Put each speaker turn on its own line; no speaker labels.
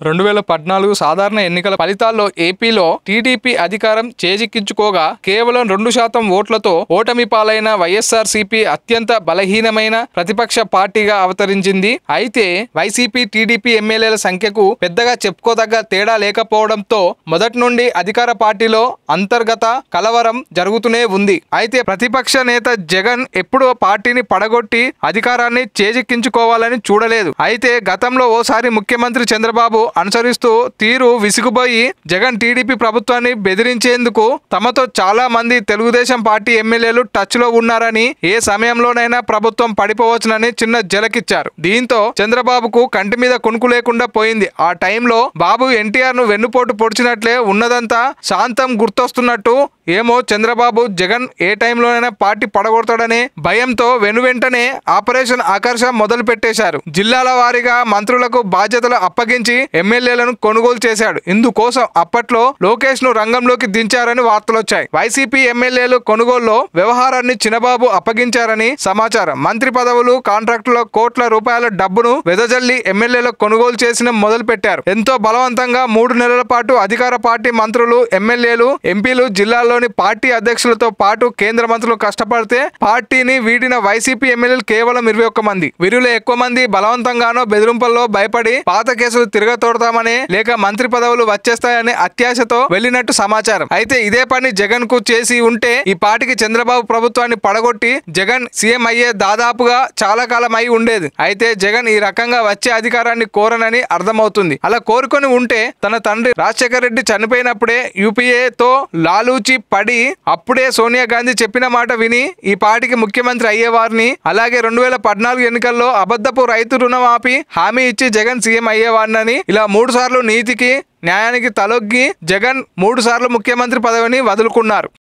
రెండు వేల పద్నాలుగు సాధారణ ఎన్నికల ఫలితాల్లో ఏపీలో టీడీపీ అధికారం చేజిక్కించుకోగా కేవలం రెండు శాతం ఓట్లతో ఓటమి పాలైన వైఎస్ఆర్సీపీ అత్యంత బలహీనమైన ప్రతిపక్ష పార్టీగా అవతరించింది. అయితే వైసీపీ టీడీపీ ఎమ్మెల్యేల సంఖ్యకు పెద్దగా చెప్పుకోదగ్గ తేడా లేకపోవడంతో మొదటి నుండి అధికార పార్టీలో అంతర్గత కలవరం జరుగుతూనే ఉంది. అయితే ప్రతిపక్ష నేత జగన్ ఎప్పుడో పార్టీని పడగొట్టి అధికారాన్ని చేజిక్కించుకోవాలని చూడలేదు. అయితే గతంలో ఓసారి ముఖ్యమంత్రి చంద్రబాబు అనుసరిస్తూ తీరు విసిగుపోయి జగన్ టీడీపీ ప్రభుత్వాన్ని బెదిరించేందుకు తమతో చాలా మంది తెలుగుదేశం పార్టీ ఎమ్మెల్యేలు టచ్లో ఉన్నారని ఏ సమయంలోనైనా ప్రభుత్వం పడిపోవచ్చునని చిన్న జలకిచ్చారు. దీంతో చంద్రబాబుకు కంటి మీద కొనుకు లేకుండా పోయింది. ఆ టైంలో బాబు ఎన్టీఆర్ను వెన్నుపోటు పొడిచినట్లే ఉన్నదంతా శాంతం గుర్తొస్తున్నట్టు ఏమో చంద్రబాబు జగన్ ఏ టైంలోనైనా పార్టీ పడగొడతాడనే భయంతో వెనువెంటనే ఆపరేషన్ ఆకర్ష మొదలు పెట్టేశారు జిల్లాల వారీగా మంత్రులకు బాధ్యతలు అప్పగించి ఎమ్మెల్యేలను కొనుగోలు చేశాడు. ఇందుకోసం అప్పట్లో లోకేష్ను రంగంలోకి దించారని వార్తలు వచ్చాయి వైసీపీ ఎమ్మెల్యేలు కొనుగోలులో వ్యవహారాన్ని చినబాబు అప్పగించారని సమాచారం. మంత్రి పదవులు కాంట్రాక్టుల కోట్ల రూపాయల డబ్బును వెదజల్లి ఎమ్మెల్యేలు కొనుగోలు చేసిన మొదలు పెట్టారు ఎంతో బలవంతంగా మూడు నెలల పాటు అధికార పార్టీ మంత్రులు ఎమ్మెల్యేలు ఎంపీలు జిల్లాల్లోని పార్టీ అధ్యక్షులతో పాటు కేంద్ర మంత్రులు కష్టపడితే పార్టీని వీడిన వైసీపీ ఎమ్మెల్యేలు కేవలం ఇరవై ఒక్క మంది. వీరిలో ఎక్కువ మంది బలవంతంగానో బెదిరింపుల్లో భయపడి పాత కేసులు తిరగతోడతామని లేక మంత్రి పదవులు వచ్చేస్తాయని అత్యాశతో వెళ్ళినట్టు సమాచారం. అయితే ఇదే పని జగన్కు చేసి ఉంటే ఈ పాటికి చంద్రబాబు ప్రభుత్వాన్ని పడగొట్టి జగన్ సీఎం అయ్యే దాదాపుగా చాలా కాలం అయి ఉండేది. అయితే జగన్ ఈ రకంగా వచ్చే అధికారాన్ని కోరనని అర్థమవుతుంది. అలా కోరుకొని ఉంటే తన తండ్రి రాజశేఖర రెడ్డి చనిపోయినప్పుడే యూపీఏతో లాలూచి పడి అప్పుడే సోనియా గాంధీ చెప్పిన మాట విని ఈ పాటికి ముఖ్యమంత్రి అయ్యేవారిని అలాగే రెండు వేల పద్నాలుగు ఎన్నికల్లో అబద్ధపు రైతు రుణమాఫీ హామీ ఇచ్చి జగన్ సీఎం అయ్యేవారినని ఇలా మూడు సార్లు నీతికి న్యాయానికి తలొగ్గి జగన్ మూడు సార్లు ముఖ్యమంత్రి పదవిని వదులుకున్నారు.